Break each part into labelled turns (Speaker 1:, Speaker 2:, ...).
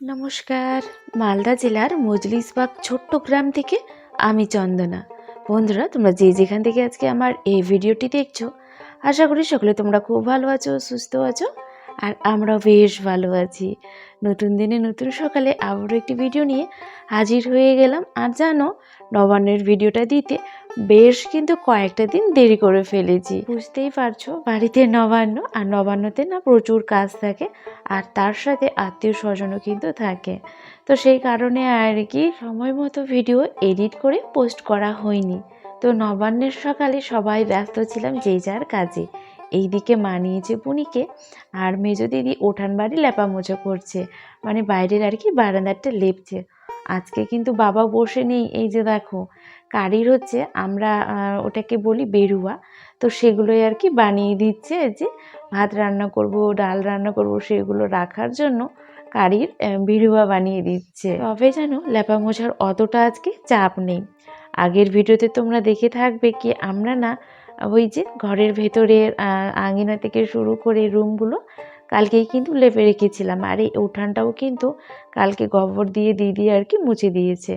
Speaker 1: নমস্কার মালদা জেলার মজলিসবাগ ছোট্ট গ্রাম থেকে আমি চন্দনা। বন্ধুরা, তোমরা যে যেখান থেকে আজকে আমার এই ভিডিওটি দেখছ, আশা করি সকলে তোমরা খুব ভালো আছো, সুস্থ আছো, আর আমরাও বেশ ভালো আছি। নতুন দিনে নতুন সকালে আবারও একটি ভিডিও নিয়ে হাজির হয়ে গেলাম। আর জানো, নবান্নের ভিডিওটা দিতে বেশ কিন্তু কয়েকটা দিন দেরি করে ফেলেছি। বুঝতেই পারছ, বাড়িতে নবান্ন আর নবান্নতে না প্রচুর কাজ থাকে আর তার সাথে আত্মীয় স্বজনও কিন্তু থাকে। তো সেই কারণে আর কি সময় মতো ভিডিও এডিট করে পোস্ট করা হয়নি। তো নবান্নের সকালে সবাই ব্যস্ত ছিলাম যে যার কাজে। এইদিকে মানিয়েছে বুনিকে আর মেজো দিদি ওঠান বাড়ি লেপামোছা করছে। মানে বাইরের আর কি বারান্দারটা লেপছে। আজকে কিন্তু বাবা বসে নেই, এই যে দেখো। কারির হচ্ছে আমরা ওটাকে বলি বেরুয়া। তো সেগুলোই আর কি বানিয়ে দিচ্ছে যে ভাত রান্না করব, ডাল রান্না করব, সেগুলো রাখার জন্য কারির বিড়ুয়া বানিয়ে দিচ্ছে। তবে যেন লেপা মোছার অতটা আজকে চাপ নেই। আগের ভিডিওতে তোমরা দেখে থাকবে কি আমরা না ওই যে ঘরের ভেতরের আঙিনা থেকে শুরু করে রুমগুলো কালকেই কিন্তু লেপে রেখেছিলাম। আর এই উঠানটাও কিন্তু কালকে গোবর দিয়ে দিদি আর কি মুছে দিয়েছে।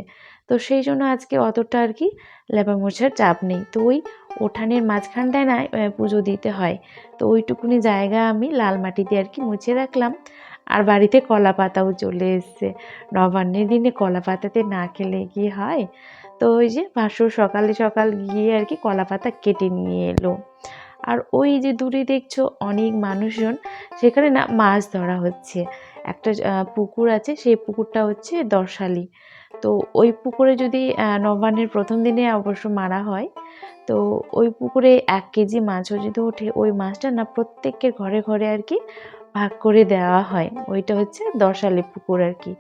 Speaker 1: তো সেই জন্য আজকে অতটা আর কি লেপা মোছার চাপ নেই। তো ওই উঠানের মাঝখানটায় না পুজো দিতে হয়। তো ওইটুকুনি জায়গা আমি লাল মাটি দিয়ে আর কি মুছে রাখলাম। আর বাড়িতে কলা পাতাও চলে এসছে। নবান্নের দিনে কলা পাতাতে না খেলে কি হয়? তো ওই যে ভাসুর সকালে সকাল গিয়ে আর কি কলা পাতা কেটে নিয়ে এলো। আর ওই যে দূরে দেখছ অনেক মানুষজন, সেখানে না মাছ ধরা হচ্ছে। একটা পুকুর আছে, সেই পুকুরটা হচ্ছে দশালি তো ওই পুকুরে যদি নবান্নের প্রথম দিনে অবশ্য মারা হয়, তো ওই পুকুরে এক কেজি মাছও যদি ওঠে, ওই মাছটা না প্রত্যেকের ঘরে ঘরে আর কি ভাগ করে দেওয়া হয়। ওইটা হচ্ছে দশালি পুকুর আর কি,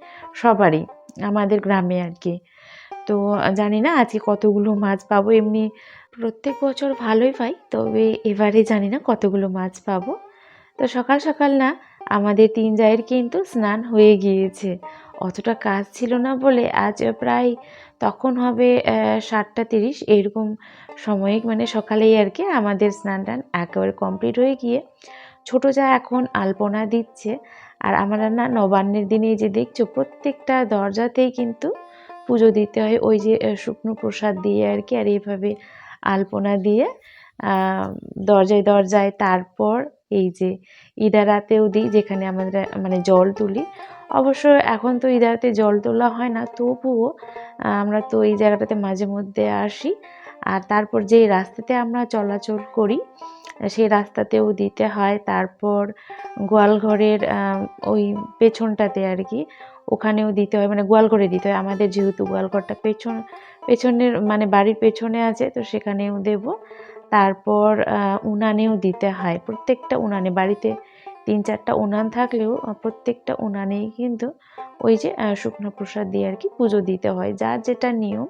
Speaker 1: সবারই, আমাদের গ্রামে আর কি। তো জানি না আজকে কতগুলো মাছ পাবো, এমনি প্রত্যেক বছর ভালোই পাই, তবে এবারে জানি না কতগুলো মাছ পাবো। তো সকাল সকাল না আমাদের তিন জায়ের কিন্তু স্নান হয়ে গিয়েছে। অতটা কাজ ছিল না বলে আজ প্রায় তখন হবে সাতটা তিরিশ এরকম সময়ে মানে সকালেই আর কি আমাদের স্নান টান একেবারে কমপ্লিট হয়ে গিয়ে ছোটো যা এখন আলপনা দিচ্ছে। আর আমরা না নবান্নের দিনে যে দেখছ প্রত্যেকটা দরজাতেই কিন্তু পুজো দিতে হয়। ওই যে শুকনো প্রসাদ দিয়ে আর কি আর এইভাবে আলপনা দিয়ে দরজায় দরজায় তারপর এই যে ইদারাতেও দিই, যেখানে আমাদের মানে জল তুলি। অবশ্য এখন তো ইদারাতে জল তোলা হয় না, তবুও আমরা তো এই জায়গাটাতে মাঝে মধ্যে আসি। আর তারপর যে রাস্তাতে আমরা চলাচল করি, সেই রাস্তাতেও দিতে হয়। তারপর গোয়ালঘরের ওই পেছনটাতে আর কি, ওখানেও দিতে হয়। মানে গোয়ালঘরে দিতে হয়। আমাদের যেহেতু গোয়ালঘরটা পেছন, পেছনের মানে বাড়ির পেছনে আছে, তো সেখানেও দেব। তারপর উনানেও দিতে হয়। প্রত্যেকটা উনানে বাড়িতে তিন চারটা উনান থাকলেও প্রত্যেকটা উনানেই কিন্তু ওই যে শুকনো প্রসাদ দিয়ে আর কি পুজো দিতে হয়। যার যেটা নিয়ম,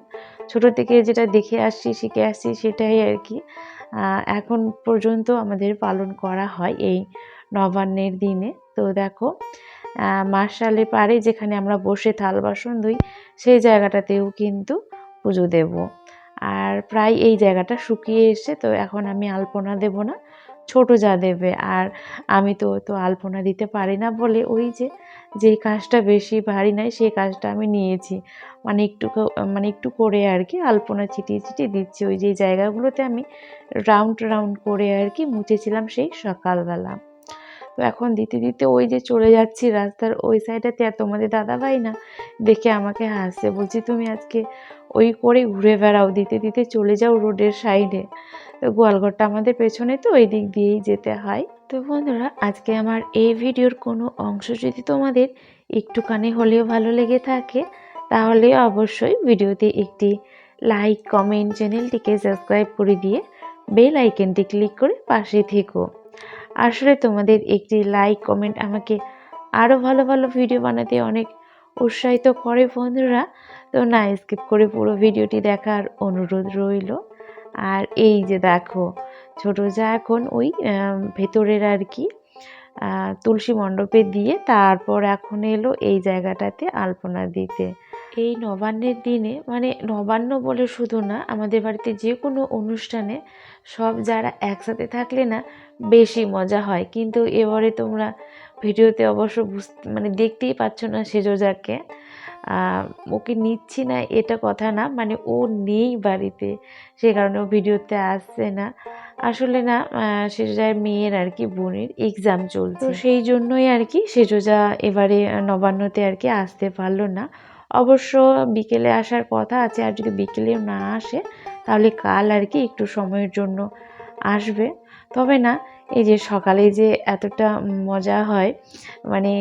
Speaker 1: ছোটো থেকে যেটা দেখে আসছি, শিখে আসছি সেটাই আর কি। এখন পর্যন্ত আমাদের পালন করা হয় এই নবান্নের দিনে। তো দেখো মার্শালে পাড়ে যেখানে আমরা বসে থাল বাসন ধুই, সেই জায়গাটাতেও কিন্তু পুজো দেব। আর প্রায় এই জায়গাটা শুকিয়ে এসে তো এখন আমি আলপনা দেব না। ছোট যা দেবে, আর আমি তো তো আলপনা দিতে পারি না বলে ওই যে, যেই কাজটা বেশি ভারী নয় সেই কাজটা আমি নিয়েছি। মানে একটু মানে একটু করে আর কি আলপনা ছিটিয়ে ছিটিয়ে দিচ্ছি। ওই যে জায়গাগুলোতে আমি রাউন্ড রাউন্ড করে আর কি মুছেছিলাম সেই সকালবেলা। তো এখন দিতে দিতে ওই যে চলে যাচ্ছি রাস্তার ওই সাইডেতে আর তোমাদের দাদাভাই না দেখে আমাকে হাসছে, বলছি, তুমি আজকে ওই করে ঘুরে বেড়াও, দিতে দিতে চলে যাও রোডের সাইডে তো গোয়ালঘরটা আমাদের পেছনে তো, ওই দিক দিয়েই যেতে হয়। তো বন্ধুরা, আজকে আমার এই ভিডিওর কোনো অংশ যদি তোমাদের একটুখানি হলেও ভালো লেগে থাকে, তাহলে অবশ্যই ভিডিওতে একটি লাইক কমেন্ট চ্যানেলটিকে সাবস্ক্রাইব করে দিয়ে বেল আইকনটি ক্লিক করে পাশে থেকো। আসলে তোমাদের একটি লাইক কমেন্ট আমাকে আরও ভালো ভালো ভিডিও বানাতে অনেক উৎসাহিত করে বন্ধুরা। তো না স্কিপ করে পুরো ভিডিওটি দেখার অনুরোধ রইল। আর এই যে দেখো, ছোটো যা এখন ওই ভেতরের আর কি তুলসী মণ্ডপে দিয়ে তারপর এখন এলো এই জায়গাটাতে আলপনা দিতে। এই নবান্নের দিনে মানে নবান্ন বলে শুধু না, আমাদের বাড়িতে যে কোনো অনুষ্ঠানে সব যারা একসাথে থাকলে না, বেশি মজা হয়। কিন্তু এবারে তোমরা ভিডিওতে অবশ্য মানে দেখতেই পাচ্ছ না সেজোজাকে। ওকে নিচ্ছি না এটা কথা না মানে ও নেই বাড়িতে, সে কারণে ও ভিডিওতে আসছে না। আসলে না সেজোজার মেয়ের আর কি বোনের এক্সাম চলছে। সেই জন্যই আর কি সেজোজা এবারে নবান্নতে আর কি আসতে পারল না। অবশ্য বিকেলে আসার কথা আছে, আর যদি বিকেলেও না আসে, তাহলে কাল আর কি একটু সময়ের জন্য আসবে। তবে না এই যে সকালে যে এতটা মজা হয় মানে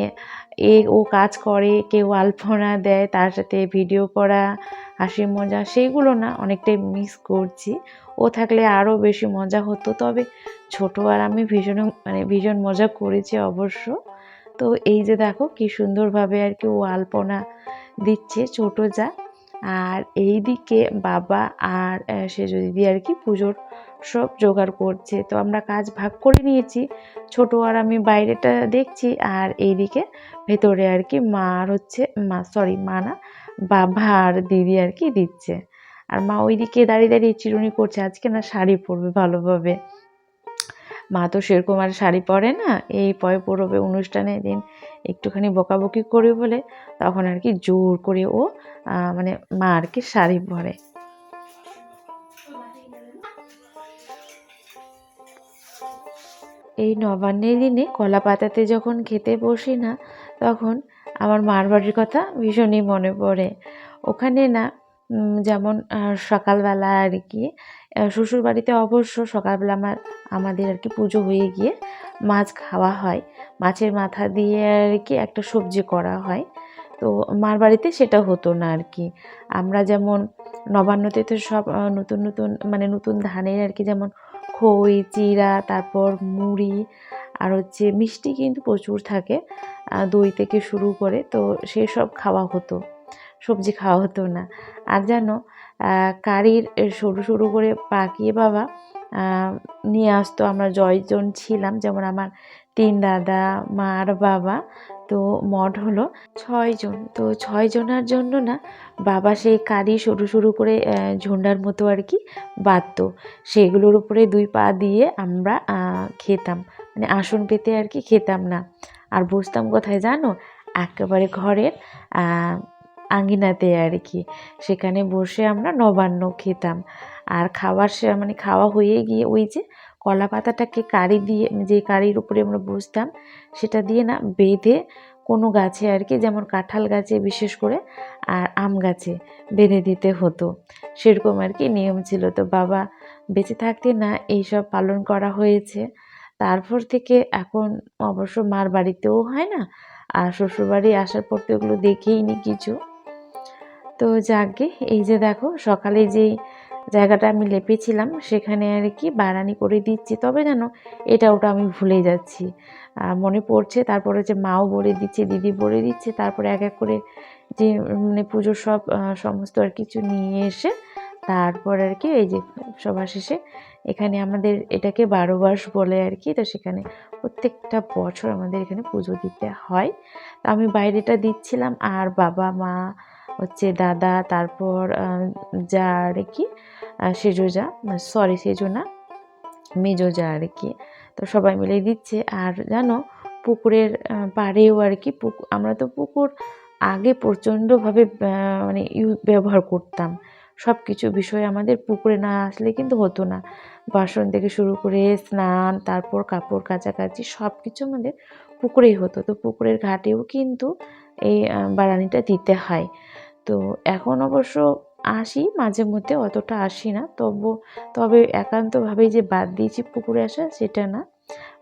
Speaker 1: এ ও কাজ করে, কেউ আলপনা দেয়, তার সাথে ভিডিও করা, হাসি মজা সেইগুলো না অনেকটাই মিস করছি। ও থাকলে আরও বেশি মজা হতো, তবে ছোটো আর আমি ভীষণ মানে ভীষণ মজা করেছি অবশ্য। তো এই যে দেখো কি সুন্দরভাবে আর কি ও আলপনা দিচ্ছে, ছোটো যা। আর এই দিকে বাবা আর সেজো দিদি আর কি পুজোর সব জোগাড় করছে। তো আমরা কাজ ভাগ করে নিয়েছি। ছোট আর আমি বাইরেটা দেখছি আর এইদিকে ভেতরে আর কি মা আর হচ্ছে, মা সরি মা না, বাবা আর দিদি আর কি দিচ্ছে। আর মা ওইদিকে দাঁড়িয়ে দাঁড়িয়ে চিরুনি করছে। আজকে না শাড়ি পরবে ভালোভাবে। মা তো সেরকম আর শাড়ি পরে না, এই পয় পরবে অনুষ্ঠানে দিন, একটুখানি বকাবকি করে বলে তখন আর কি জোর করে ও মানে মা আর কি শাড়ি পরে। এই নবান্নের দিনে কলা পাতাতে যখন খেতে বসি না, তখন আমার মার বাড়ির কথা ভীষণই মনে পড়ে। ওখানে না যেমন সকালবেলা আর কি শ্বশুর বাড়িতে অবশ্য সকালবেলা আমার, আমাদের আর কি পুজো হয়ে গিয়ে মাছ খাওয়া হয়। মাছের মাথা দিয়ে আর কি একটা সবজি করা হয়। তো মার বাড়িতে সেটা হতো না আর কি। আমরা যেমন নবান্নতে তো সব নতুন নতুন মানে নতুন ধানের আর কি যেমন খই, চিরা, তারপর মুড়ি আর হচ্ছে মিষ্টি কিন্তু প্রচুর থাকে দই থেকে শুরু করে তো সেসব খাওয়া হতো। সবজি খাওয়া হতো না। আর আহ, কারির সরু সরু করে পাকিয়ে বাবা নিয়ে আসতো। আমরা জয়জন ছিলাম যেমন আমার তিন দাদা মা আর বাবা। তো মঠ হলো ছয়জন। তো ছয়জনের জন্য না বাবা সেই কারি সরু সরু করে ঝুন্ডার মতো আর কি বাঁধতো। সেগুলোর উপরে দুই পা দিয়ে আমরা খেতাম। মানে আসন পেতে আর কি খেতাম না। আর বসতাম কোথায় জানো? একেবারে ঘরের আহ, আঙ্গিনাতে আর কি। সেখানে বসে আমরা নবান্ন খেতাম। আর খাওয়ার সে- মানে খাওয়া হয়ে গিয়ে ওই যে কলা পাতাটাকে কারি দিয়ে যে কারির উপরে আমরা বসতাম সেটা দিয়ে না বেঁধে কোনো গাছে আর কি যেমন কাঁঠাল গাছে বিশেষ করে আর আম গাছে বেঁধে দিতে হতো। সেরকম আর কি নিয়ম ছিল। তো বাবা বেঁচে থাকতে না এইসব পালন করা হয়েছে। তারপর থেকে এখন অবশ্য মার বাড়িতেও হয় না। আর শ্বশুরবাড়ি আসার পর তো এগুলো দেখেই নি কিছু। তো যাকে, এই যে দেখো, সকালে যেই জায়গাটা আমি লেপেছিলাম, সেখানে আর কি বারানি করে দিচ্ছি। তবে যেন এটা ওটা আমি ভুলে যাচ্ছি। মনে পড়ছে, তারপরে যে মাও বলে দিচ্ছে, দিদি বলে দিচ্ছে, তারপরে এক এক করে যে মানে পুজোর সব সমস্ত আর কিছু নিয়ে এসে, তারপর আর কি এই যে সবার শেষে, এখানে আমাদের এটাকে বারো বাস বলে আর কি, তো সেখানে প্রত্যেকটা বছর আমাদের এখানে পুজো দিতে হয়। তো আমি বাইরেটা দিচ্ছিলাম, আর বাবা, মা হচ্ছে দাদা, তারপর যা আর কি সেজো যা সরি সেজো না মেজো যা আর কি, তো সবাই মিলে দিচ্ছে। আর জানো, পুকুরের পাড়েও আর কি আমরা তো পুকুর আগে প্রচণ্ডভাবে মানে ইউ, ব্যবহার করতাম। সব কিছু বিষয় আমাদের পুকুরে না আসলে কিন্তু হতো না। বাসন থেকে শুরু করে স্নান, তারপর কাপড় কাচাকাচি সব কিছু আমাদের পুকুরেই হতো। তো পুকুরের ঘাটেও কিন্তু এই বারানিটা দিতে হয়। তো এখন অবশ্য আসি, মাঝে মধ্যে অতটা আসি না। তবু, তবে একান্তভাবেই যে বাদ দিয়েছি পুকুরে আসা সেটা না।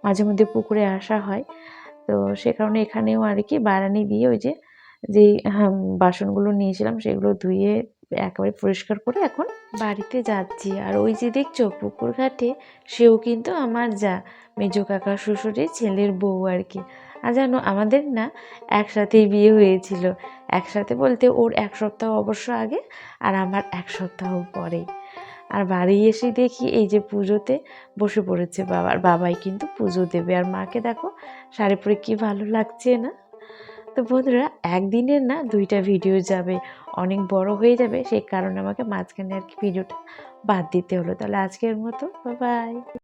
Speaker 1: মাঝে মধ্যে পুকুরে আসা হয়। তো সে কারণে এখানেও আর কি বারানি দিয়ে ওই যে যেই বাসনগুলো নিয়েছিলাম সেগুলো ধুয়ে একেবারে পরিষ্কার করে এখন বাড়িতে যাচ্ছি। আর ওই যে দেখছ পুকুর ঘাটে, সেও কিন্তু আমার যা, মেজো কাকা, শ্বশুরের ছেলের বউ আর কি। আর জানো, আমাদের না একসাথেই বিয়ে হয়েছিল। একসাথে বলতে ওর এক সপ্তাহ অবশ্য আগে আর আমার এক সপ্তাহ পরে। আর বাড়ি এসে দেখি এই যে পুজোতে বসে পড়েছে বাবার বাবাই কিন্তু পুজো দেবে। আর মাকে দেখো, শাড়ি পরে কী ভালো লাগছে না? তো বন্ধুরা, একদিনের না দুইটা ভিডিও যাবে। অনেক বড় হয়ে যাবে, সেই কারণে আমাকে মাঝখানে আর কি ভিডিওটা বাদ দিতে হলো। তাহলে আজকের মতো বাই